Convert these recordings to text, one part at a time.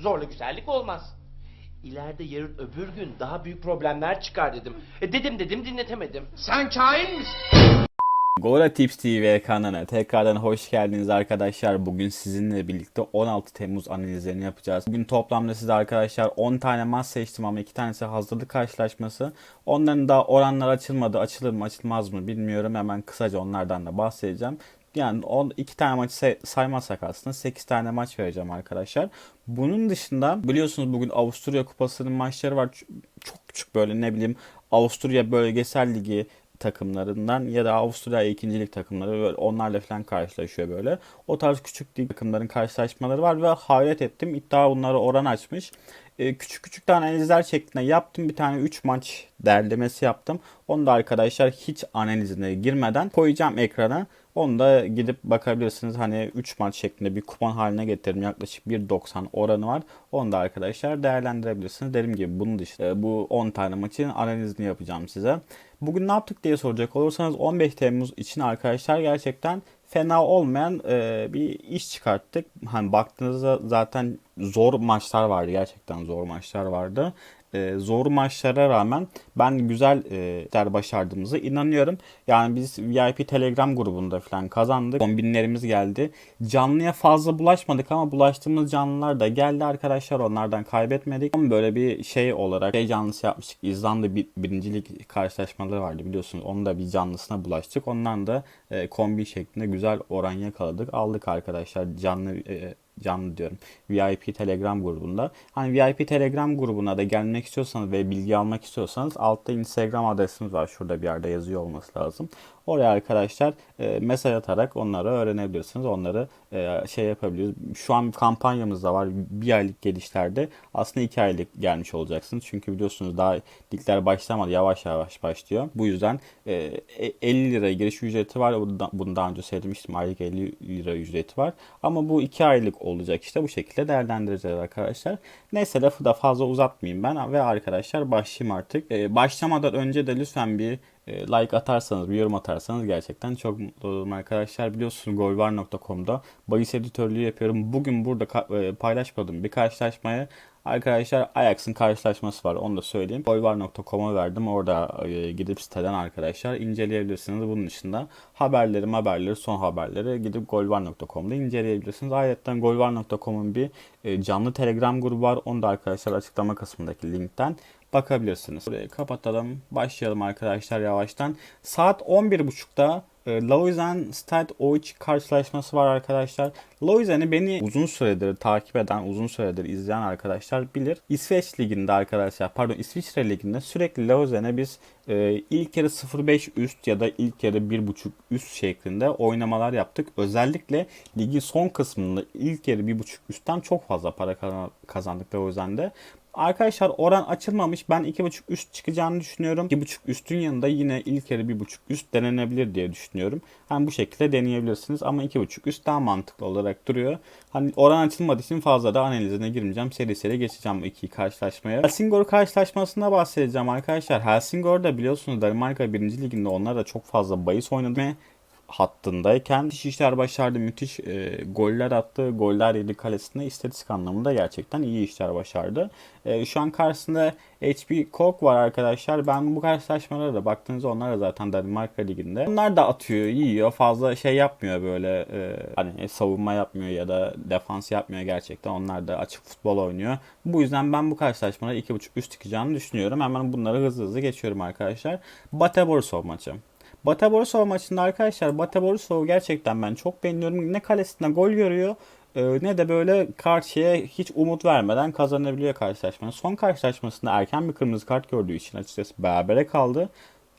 Zorla güzellik olmaz. İleride yarın öbür gün daha büyük problemler çıkar dedim. E dedim dedim dinletemedim. Sen kain misin? Gora Tips TV kanalına tekrardan hoş geldiniz arkadaşlar. Bugün sizinle birlikte 16 Temmuz analizlerini yapacağız. Bugün toplamda size arkadaşlar 10 tane maç seçtim ama 2 tanesi hazırlık karşılaşması. Onların da oranlar açılmadı. Açılır mı açılmaz mı bilmiyorum. Hemen kısaca onlardan da bahsedeceğim. Yani 10, 2 tane maçı say- saymazsak aslında 8 tane maç vereceğim arkadaşlar. Bunun dışında biliyorsunuz bugün Avusturya Kupası'nın maçları var. Çok küçük böyle ne bileyim Avusturya Bölgesel Ligi takımlarından ya da Avusturya ikincilik takımları böyle onlarla falan karşılaşıyor böyle. O tarz küçük lig takımların karşılaşmaları var ve hayret ettim. İddia bunları oran açmış. Ee, küçük küçük tane analizler şeklinde yaptım. Bir tane 3 maç derlemesi yaptım. Onu da arkadaşlar hiç analizine girmeden koyacağım ekrana. Onu da gidip bakabilirsiniz. Hani 3 maç şeklinde bir kupon haline getirdim. Yaklaşık 1.90 oranı var. Onu da arkadaşlar değerlendirebilirsiniz. Dediğim gibi bunun dışında bu 10 tane maçın analizini yapacağım size. Bugün ne yaptık diye soracak olursanız 15 Temmuz için arkadaşlar gerçekten fena olmayan e, bir iş çıkarttık. Hani baktığınızda zaten zor maçlar vardı. Gerçekten zor maçlar vardı. E, zor maçlara rağmen ben güzel e, işler başardığımıza inanıyorum. Yani biz VIP Telegram grubunda falan kazandık. Kombinlerimiz geldi. Canlıya fazla bulaşmadık ama bulaştığımız canlılar da geldi arkadaşlar. Onlardan kaybetmedik. Böyle bir şey olarak şey canlısı yapmıştık. İzlanda bir, birincilik karşılaşmaları vardı biliyorsunuz. Onun da bir canlısına bulaştık. Ondan da e, kombi şeklinde güzel oran yakaladık. Aldık arkadaşlar canlı e, canlı diyorum. VIP Telegram grubunda. Hani VIP Telegram grubuna da gelmek istiyorsanız ve bilgi almak istiyorsanız altta Instagram adresimiz var. Şurada bir yerde yazıyor olması lazım. Oraya arkadaşlar e, mesaj atarak onları öğrenebilirsiniz. Onları e, şey yapabiliriz. Şu an kampanyamız da var. Bir aylık gelişlerde aslında iki aylık gelmiş olacaksınız. Çünkü biliyorsunuz daha ligler başlamadı. Yavaş yavaş başlıyor. Bu yüzden e, e, 50 lira giriş ücreti var. Bunu da- Bunu daha önce söylemiştim. Aylık 50 lira ücreti var. Ama bu iki aylık olacak işte. Bu şekilde değerlendireceğiz arkadaşlar. Neyse lafı da fazla uzatmayayım ben ve arkadaşlar başlayayım artık. E, başlamadan önce de lütfen bir e, like atarsanız, bir yorum atarsanız gerçekten çok mutlu olurum arkadaşlar. Biliyorsunuz golvar.com'da bahis editörlüğü yapıyorum. Bugün burada e, paylaşmadığım bir karşılaşmaya arkadaşlar Ajax'ın karşılaşması var. Onu da söyleyeyim. Golvar.com'a verdim. Orada e, gidip siteden arkadaşlar inceleyebilirsiniz. Bunun dışında haberleri, haberleri, son haberleri gidip golvar.com'da inceleyebilirsiniz. Ayrıca golvar.com'un bir e, canlı Telegram grubu var. Onu da arkadaşlar açıklama kısmındaki linkten bakabilirsiniz. Burayı kapatalım. Başlayalım arkadaşlar yavaştan. Saat 11.30'da e, Lausanne Stade O3 karşılaşması var arkadaşlar. Lausanne'i beni uzun süredir takip eden, uzun süredir izleyen arkadaşlar bilir. İsveç liginde arkadaşlar, pardon İsviçre liginde sürekli Lausanne'e biz e, ilk yarı 0.5 üst ya da ilk yarı 1.5 üst şeklinde oynamalar yaptık. Özellikle ligi son kısmında ilk yarı 1.5 üstten çok fazla para kazan- kazandık Lausanne'de. Arkadaşlar oran açılmamış. Ben 2.5 üst çıkacağını düşünüyorum. 2.5 üstün yanında yine ilk yarı 1.5 üst denenebilir diye düşünüyorum. Hani bu şekilde deneyebilirsiniz ama 2.5 üst daha mantıklı olarak duruyor. Hani oran açılmadığı için fazla da analizine girmeyeceğim. Seri seri geçeceğim bu iki karşılaşmaya. Helsingor karşılaşmasına bahsedeceğim arkadaşlar. Helsingor'da biliyorsunuz Danimarka 1. liginde onlar da çok fazla bahis oynadı hattındayken işler başardı. Müthiş e, goller attı. Goller yedi kalesinde istatistik anlamında gerçekten iyi işler başardı. E, şu an karşısında HP Kok var arkadaşlar. Ben bu karşılaşmalara da baktığınızda onlar da zaten Danimarka liginde. Onlar da atıyor, yiyor. Fazla şey yapmıyor böyle e, hani savunma yapmıyor ya da defans yapmıyor gerçekten. Onlar da açık futbol oynuyor. Bu yüzden ben bu karşılaşmalara 2.5 üst çıkacağını düşünüyorum. Hemen bunları hızlı hızlı geçiyorum arkadaşlar. Bate Borisov maçı. Bate Borisov maçında arkadaşlar Bate Borisov gerçekten ben çok beğeniyorum. Ne kalesinde gol görüyor e, ne de böyle karşıya hiç umut vermeden kazanabiliyor karşılaşmanın. Son karşılaşmasında erken bir kırmızı kart gördüğü için açıkçası berabere kaldı.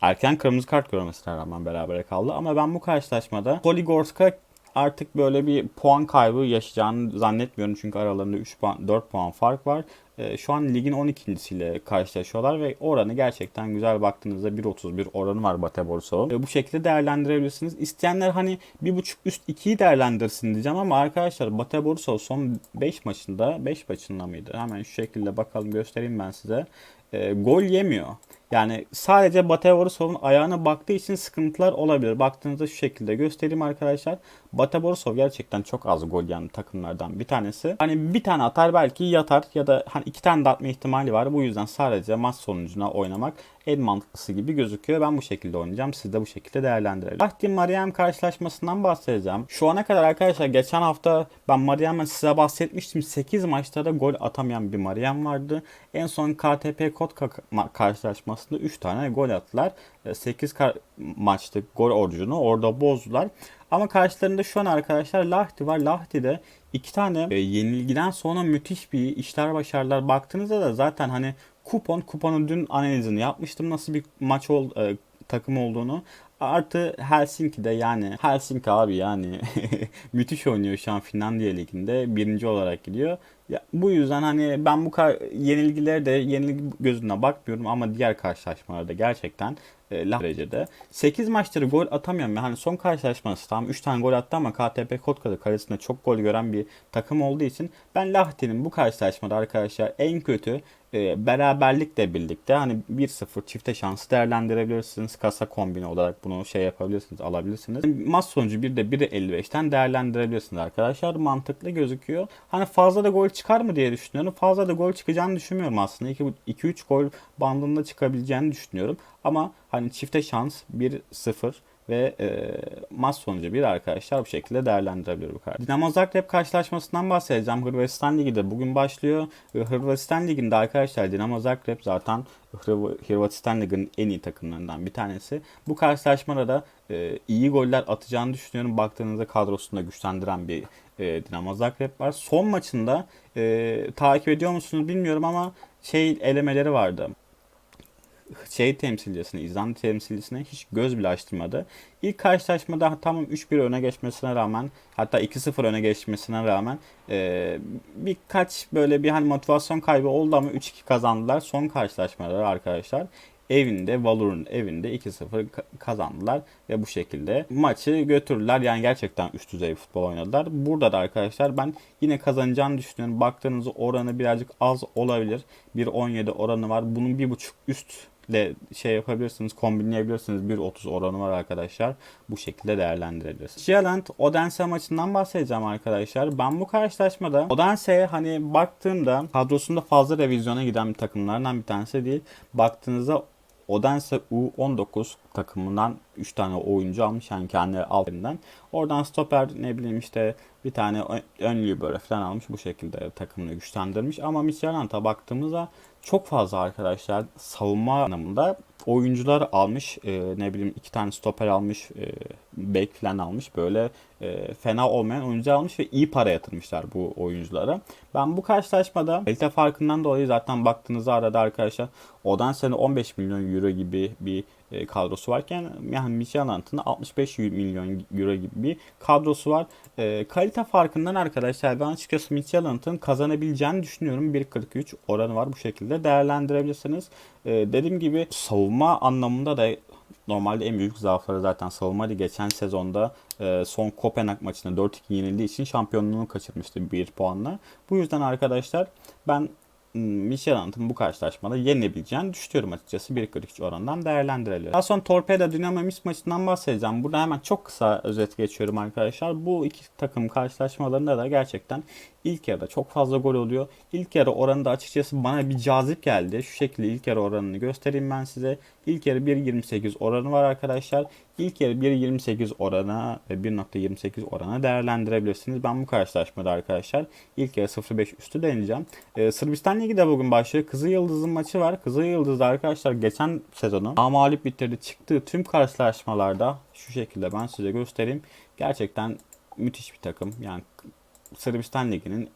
Erken kırmızı kart görmesine rağmen berabere kaldı. Ama ben bu karşılaşmada Poligorska artık böyle bir puan kaybı yaşayacağını zannetmiyorum. Çünkü aralarında 3 puan, 4 puan fark var. e, şu an ligin 12.siyle karşılaşıyorlar ve oranı gerçekten güzel baktığınızda 1.31 oranı var Bate Borisov'un. E, bu şekilde değerlendirebilirsiniz. İsteyenler hani 1.5 üst 2'yi değerlendirsin diyeceğim ama arkadaşlar Bate Borisov son 5 maçında 5 maçında mıydı? Hemen şu şekilde bakalım göstereyim ben size. E, gol yemiyor. Yani sadece Bate Borisov'un ayağına baktığı için sıkıntılar olabilir. Baktığınızda şu şekilde göstereyim arkadaşlar. Bate Borisov gerçekten çok az gol yiyen takımlardan bir tanesi. Hani bir tane atar belki yatar ya da hani iki tane de atma ihtimali var. Bu yüzden sadece maç sonucuna oynamak en mantıklısı gibi gözüküyor. Ben bu şekilde oynayacağım. Siz de bu şekilde değerlendirelim. Lahti Mariam karşılaşmasından bahsedeceğim. Şu ana kadar arkadaşlar geçen hafta ben Mariam'ın size bahsetmiştim. 8 maçta da gol atamayan bir Mariam vardı. En son KTP Kotka ma- karşılaşmasında 3 tane gol attılar. 8 maçlık gol orucunu orada bozdular. Ama karşılarında şu an arkadaşlar Lahti var. Lahti'de iki tane e, yenilgiden sonra müthiş bir işler başarılar. Baktığınızda da zaten hani kupon, kuponun dün analizini yapmıştım. Nasıl bir maç ol, e, takım olduğunu. Artı Helsinki'de yani Helsinki abi yani müthiş oynuyor şu an Finlandiya Ligi'nde birinci olarak gidiyor. Ya, bu yüzden hani ben bu yenilgilere de yenilgi gözüne bakmıyorum ama diğer karşılaşmalarda gerçekten e, la derecede. 8 maçları gol atamıyorum. Yani son karşılaşması tam 3 tane gol attı ama KTP Kotka'da kalesinde çok gol gören bir takım olduğu için ben Lahti'nin bu karşılaşmada arkadaşlar en kötü e, beraberlikle birlikte hani 1-0 çifte şansı değerlendirebilirsiniz. Kasa kombini olarak bunu şey yapabilirsiniz, alabilirsiniz. Maç sonucu 1'de 1'e 55'ten değerlendirebilirsiniz arkadaşlar. Mantıklı gözüküyor. Hani fazla da gol çıkar mı diye düşünüyorum. Fazla da gol çıkacağını düşünmüyorum aslında. 2-3 gol bandında çıkabileceğini düşünüyorum. Ama hani çifte şans 1-0 ve e, maç sonucu bir arkadaşlar bu şekilde değerlendirebilir bu kartı. Dinamo Zagreb karşılaşmasından bahsedeceğim. Hırvatistan Ligi de bugün başlıyor. Hırvatistan Ligi'nde arkadaşlar Dinamo Zagreb zaten Hırv- Hırvatistan Ligi'nin en iyi takımlarından bir tanesi. Bu karşılaşmada da e, iyi goller atacağını düşünüyorum. Baktığınızda kadrosunda güçlendiren bir e, Dinamo Zagreb var. Son maçında e, takip ediyor musunuz bilmiyorum ama şey elemeleri vardı şey temsilcisine, İzlanda temsilcisine hiç göz bile açtırmadı. İlk karşılaşmada tamam 3-1 öne geçmesine rağmen hatta 2-0 öne geçmesine rağmen e, birkaç böyle bir hani motivasyon kaybı oldu ama 3-2 kazandılar. Son karşılaşmaları arkadaşlar evinde Valor'un evinde 2-0 kazandılar ve bu şekilde maçı götürdüler. Yani gerçekten üst düzey futbol oynadılar. Burada da arkadaşlar ben yine kazanacağını düşünüyorum. Baktığınızda oranı birazcık az olabilir. 1.17 oranı var. Bunun 1.5 üst de şey yapabilirsiniz, kombinleyebilirsiniz. 1.30 oranı var arkadaşlar. Bu şekilde değerlendirebilirsiniz. Gialand Odense maçından bahsedeceğim arkadaşlar. Ben bu karşılaşmada Odense'ye hani baktığımda kadrosunda fazla revizyona giden bir takımlardan bir tanesi değil. Baktığınızda Odense U19 takımından 3 tane oyuncu almış yani kendi altından. Oradan stoper ne bileyim işte bir tane ön böyle falan almış bu şekilde takımını güçlendirmiş. Ama Michelant'a baktığımızda çok fazla arkadaşlar savunma anlamında oyuncular almış. E, ne bileyim iki tane stoper almış. E, bek falan almış. Böyle e, fena olmayan oyuncular almış ve iyi para yatırmışlar bu oyunculara. Ben bu karşılaşmada kalite farkından dolayı zaten baktığınızda arada arkadaşlar odan sene 15 milyon euro gibi bir e, kadrosu varken yani Michelant'ın 65 milyon euro gibi bir kadrosu var. E, kalite farkından arkadaşlar ben açıkçası Michelant'ın kazanabileceğini düşünüyorum. 1.43 oranı var bu şekilde değerlendirebilirsiniz. E, dediğim gibi savunma anlamında da normalde en büyük zaafları zaten savunmaydı. Geçen sezonda e, son Kopenhag maçında 4-2 yenildiği için şampiyonluğunu kaçırmıştı 1 puanla. Bu yüzden arkadaşlar ben Michelant'ın bu karşılaşmada yenebileceğini düşünüyorum açıkçası. 1.43 oranından değerlendirelim. Daha sonra Torpedo Dinamo Minsk maçından bahsedeceğim. Burada hemen çok kısa özet geçiyorum arkadaşlar. Bu iki takım karşılaşmalarında da gerçekten ilk yarıda çok fazla gol oluyor. İlk yarı oranı da açıkçası bana bir cazip geldi. Şu şekilde ilk yarı oranını göstereyim ben size. İlk yarı 1.28 oranı var arkadaşlar. İlk yarı 1.28 orana ve 1.28 orana değerlendirebilirsiniz. Ben bu karşılaşmada arkadaşlar ilk yarı 0.5 üstü deneyeceğim. Ee, Sırbistan Ligi de bugün başlıyor. Kızıl Yıldız'ın maçı var. Kızıl Yıldız'da arkadaşlar geçen sezonu mağlup bitirdi. Çıktığı tüm karşılaşmalarda şu şekilde ben size göstereyim. Gerçekten müthiş bir takım. Yani Sırbistan Ligi'nin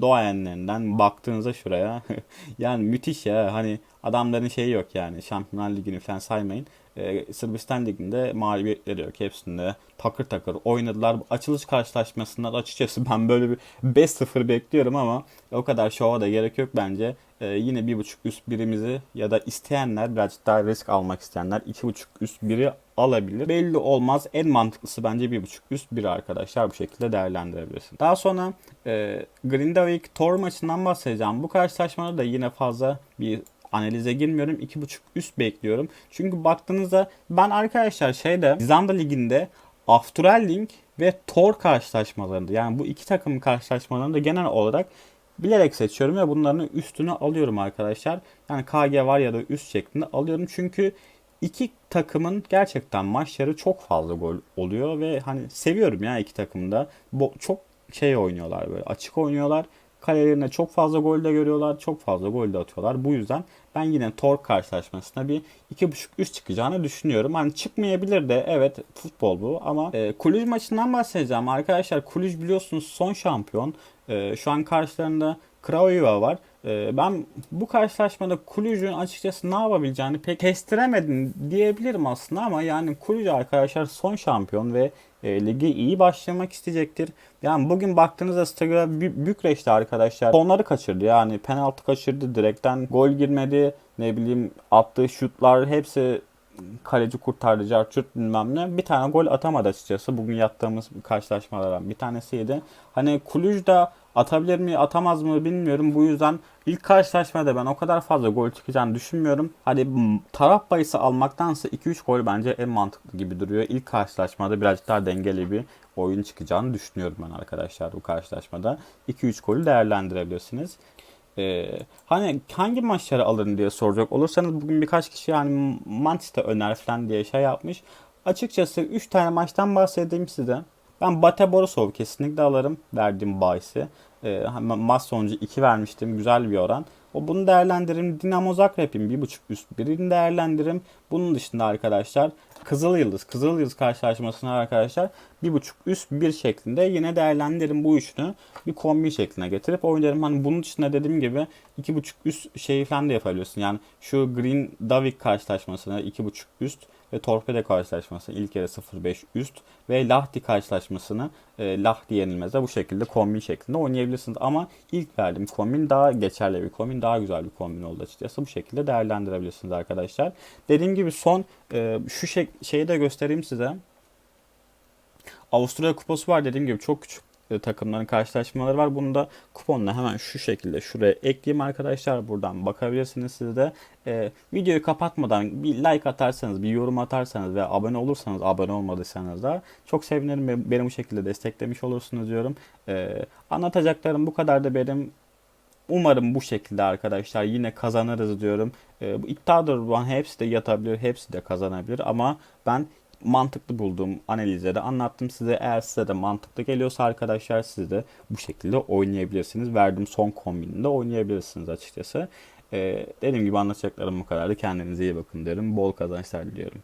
doğayenlerinden baktığınızda şuraya yani müthiş ya hani Adamların şeyi yok yani. Şampiyonlar Ligi'ni falan saymayın. Ee, Sırbistan Ligi'nde mağlubiyetleri yok. Hepsinde takır takır oynadılar. Açılış karşılaşmasından açıkçası ben böyle bir 5-0 bekliyorum ama o kadar şova da gerek yok bence. Ee, yine bir buçuk üst birimizi ya da isteyenler birazcık daha risk almak isteyenler iki buçuk üst biri alabilir. Belli olmaz. En mantıklısı bence bir buçuk üst biri arkadaşlar bu şekilde değerlendirebilirsin. Daha sonra e, Grindavik Tor maçından bahsedeceğim. Bu karşılaşmada da yine fazla bir analize girmiyorum. 2.5 üst bekliyorum. Çünkü baktığınızda ben arkadaşlar şeyde Zanda Ligi'nde Afturelling ve Tor karşılaşmalarında yani bu iki takımın karşılaşmalarında genel olarak bilerek seçiyorum ve bunların üstünü alıyorum arkadaşlar. Yani KG var ya da üst şeklinde alıyorum. Çünkü iki takımın gerçekten maçları çok fazla gol oluyor ve hani seviyorum ya iki takımda. Çok şey oynuyorlar böyle açık oynuyorlar. Kalelerine çok fazla gol de görüyorlar. Çok fazla gol de atıyorlar. Bu yüzden ben yine Tork karşılaşmasına bir 2.5 üst çıkacağını düşünüyorum. Hani çıkmayabilir de evet futbol bu ama e, Kulüj maçından bahsedeceğim. Arkadaşlar Kulüj biliyorsunuz son şampiyon. E, şu an karşılarında Craiova var. E, ben bu karşılaşmada Kulüj'ün açıkçası ne yapabileceğini pek kestiremedim diyebilirim aslında ama yani Kulüj arkadaşlar son şampiyon ve e, ligi iyi başlamak isteyecektir. Yani bugün baktığınızda Stagra Bü- Bükreş'te arkadaşlar sonları kaçırdı. Yani penaltı kaçırdı, direkten gol girmedi. Ne bileyim attığı şutlar hepsi kaleci kurtardı, carçurt bilmem ne. Bir tane gol atamadı açıkçası. Bugün yattığımız karşılaşmalardan bir tanesiydi. Hani Kulüj da atabilir mi atamaz mı bilmiyorum. Bu yüzden ilk karşılaşmada ben o kadar fazla gol çıkacağını düşünmüyorum. Hadi m- taraf bayısı almaktansa 2-3 gol bence en mantıklı gibi duruyor. İlk karşılaşmada birazcık daha dengeli bir oyun çıkacağını düşünüyorum ben arkadaşlar bu karşılaşmada. 2-3 golü değerlendirebilirsiniz. Ee, hani hangi maçları alırım diye soracak olursanız bugün birkaç kişi yani Manchester öner falan diye şey yapmış. Açıkçası 3 tane maçtan bahsedeyim size. Ben Bate Borisov kesinlikle alırım verdiğim bahisi. Ee, ma- maç sonucu 2 vermiştim. Güzel bir oran. O bunu değerlendiririm. Dinamo Zagreb'in 1.5 üst birini değerlendiririm. Bunun dışında arkadaşlar Kızıl Yıldız, Kızıl Yıldız karşılaşmasına arkadaşlar 1.5 üst 1 şeklinde yine değerlendiririm bu üçünü bir kombi şekline getirip oynarım. Hani bunun dışında dediğim gibi 2.5 üst şeyi falan da yapabiliyorsun. Yani şu Green Davik karşılaşmasına 2.5 üst ve Torpedo karşılaşmasını ilk yarı 0.5 üst ve Lahti karşılaşmasını e, Lahti yenilmezde bu şekilde kombin şeklinde oynayabilirsiniz. Ama ilk verdiğim kombin daha geçerli bir kombin, daha güzel bir kombin oldu açıkçası. Bu şekilde değerlendirebilirsiniz arkadaşlar. Dediğim gibi son e, şu şey, şeyi de göstereyim size. Avusturya kupası var dediğim gibi çok küçük takımların karşılaşmaları var. Bunu da kuponla hemen şu şekilde şuraya ekleyeyim arkadaşlar. Buradan bakabilirsiniz siz de. E, videoyu kapatmadan bir like atarsanız, bir yorum atarsanız ve abone olursanız, abone olmadıysanız da çok sevinirim. Beni bu şekilde desteklemiş olursunuz diyorum. E, anlatacaklarım bu kadar da benim. Umarım bu şekilde arkadaşlar yine kazanırız diyorum. E, bu iddiadır olan hepsi de yatabilir, hepsi de kazanabilir ama ben mantıklı bulduğum analizleri anlattım size. Eğer size de mantıklı geliyorsa arkadaşlar siz de bu şekilde oynayabilirsiniz. Verdiğim son kombininde oynayabilirsiniz açıkçası. Ee, dediğim gibi anlatacaklarım bu kadardı. Kendinize iyi bakın diyorum. Bol kazançlar diliyorum.